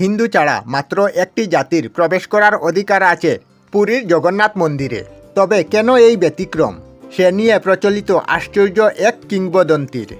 হিন্দু ছাড়া মাত্র একটি জাতির প্রবেশ করার অধিকার আছে পুরীর জগন্নাথ মন্দিরে। তবে কেন এই ব্যতিক্রম? সে নিয়ে প্রচলিত আশ্চর্য এক কিংবদন্তির।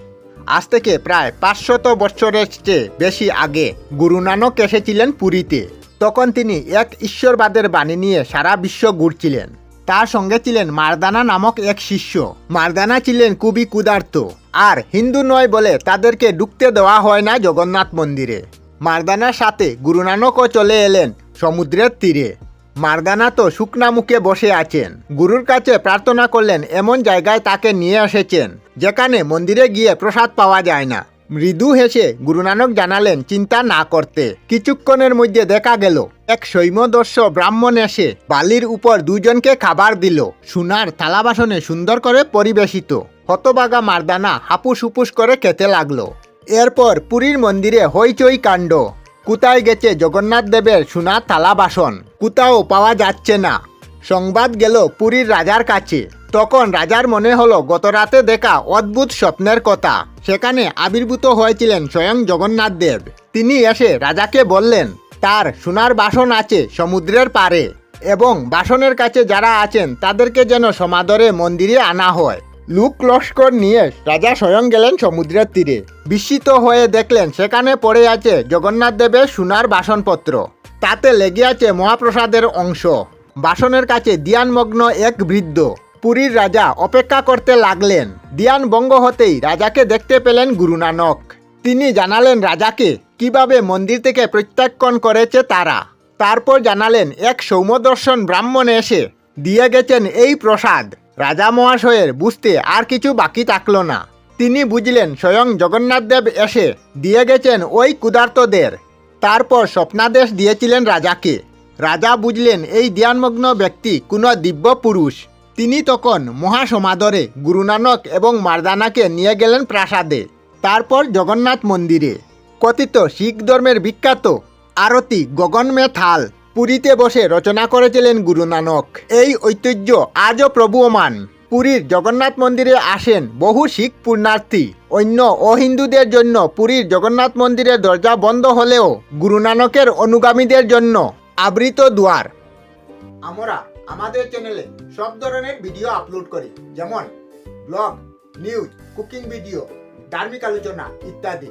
আজ থেকে প্রায় পাঁচশত বৎসরের চেয়ে বেশি আগে গুরু নানক এসেছিলেন পুরীতে। তখন তিনি এক ঈশ্বরবাদের বাণী নিয়ে সারা বিশ্ব ঘুরছিলেন। তার সঙ্গে ছিলেন মারদানা নামক এক শিষ্য। মারদানা ছিলেন খুবই ক্ষুধার্ত। আর হিন্দু নয় বলে তাদেরকে ঢুকতে দেওয়া হয় না জগন্নাথ মন্দিরে। মারদানার সাথে গুরু নানকও চলে এলেন সমুদ্রের তীরে। মারদানা তো শুকনা মুখে বসে আছেন। গুরুর কাছে প্রার্থনা করলেন এমন জায়গায় তাকে নিয়ে এসেছেন, যেখানে মন্দিরে গিয়ে প্রসাদ পাওয়া যায় না। মৃদু হেসে গুরু নানক জানালেন চিন্তা না করতে। কিছুক্ষণের মধ্যে দেখা গেল, এক সৈমদস্য ব্রাহ্মণ এসে বালির উপর দুজনকে খাবার দিল। সোনার থালা বাসনে সুন্দর করে পরিবেশিত। হতবাগা মারদানা হাপুস হুপুস করে খেতে লাগল। এরপর পুরীর মন্দিরে হইচই কাণ্ড। কোথায় গেছে জগন্নাথ দেবের সোনার থালা বাসন। কোথাও পাওয়া যাচ্ছে না। সংবাদ গেল পুরীর রাজার কাছে। তখন রাজার মনে হলো গত রাতে দেখা অদ্ভুত স্বপ্নের কথা। সেখানে আবির্ভূত হয়েছিলেন স্বয়ং জগন্নাথ দেব। তিনি এসে রাজাকে বললেন, তার সোনার বাসন আছে সমুদ্রের পারে এবং বাসনের কাছে যারা আছেন তাদেরকে যেন সমাদরে মন্দিরে আনা হয়। লুক লস্কর নিয়ে রাজা স্বয়ং গেলেন সমুদ্রের তীরে। বিস্মিত হয়ে দেখলেন সেখানে পড়ে আছে জগন্নাথ দেবের সোনার বাসনপত্র। তাতে লেগে আছে মহাপ্রসাদের অংশ। বাসনের কাছে দিয়ানমগ্ন এক বৃদ্ধ। পুরীর রাজা অপেক্ষা করতে লাগলেন। দিয়ান বঙ্গ হতেই রাজাকে দেখতে পেলেন গুরু নানক তিনি জানালেন রাজাকে কীভাবে মন্দির থেকে প্রত্যাখ্যান করেছে তারা। তারপর জানালেন, এক সৌমদর্শন ব্রাহ্মণ এসে দিয়ে গেছেন এই প্রসাদ। রাজা মহাশয়ের বুঝতে আর কিছু বাকি থাকল না। তিনি বুঝলেন স্বয়ং জগন্নাথ দেব এসে দিয়ে গেছেন ওই ক্ষুধার্তদের। তারপর স্বপ্নাদেশ দিয়েছিলেন রাজাকে। রাজা বুঝলেন এই ধ্যানমগ্ন ব্যক্তি কোনো দিব্য পুরুষ। তিনি তখন মহাসমাদরে গুরু নানক এবং মারদানাকে নিয়ে গেলেন প্রাসাদে। তারপর জগন্নাথ মন্দিরে। কথিত শিখ ধর্মের বিখ্যাত আরতি গগনমে থাল পুরীতে বসে রচনা করেছিলেন গুরু নানক। এই ঐতিহ্য আজও প্রবহমান। পুরীর জগন্নাথ মন্দিরে আসেন বহু শিখ পুণ্যার্থী। অন্য অহিন্দুদের জন্য পুরীর জগন্নাথ মন্দিরের দরজা বন্ধ হলেও গুরু নানকের অনুগামীদের জন্য আবৃত দুয়ার। আমরা আমাদের চ্যানেলে সব ধরনের ভিডিও আপলোড করি, যেমন ব্লগ নিউজ কুকিং ভিডিও ধার্মিক আলোচনা ইত্যাদি।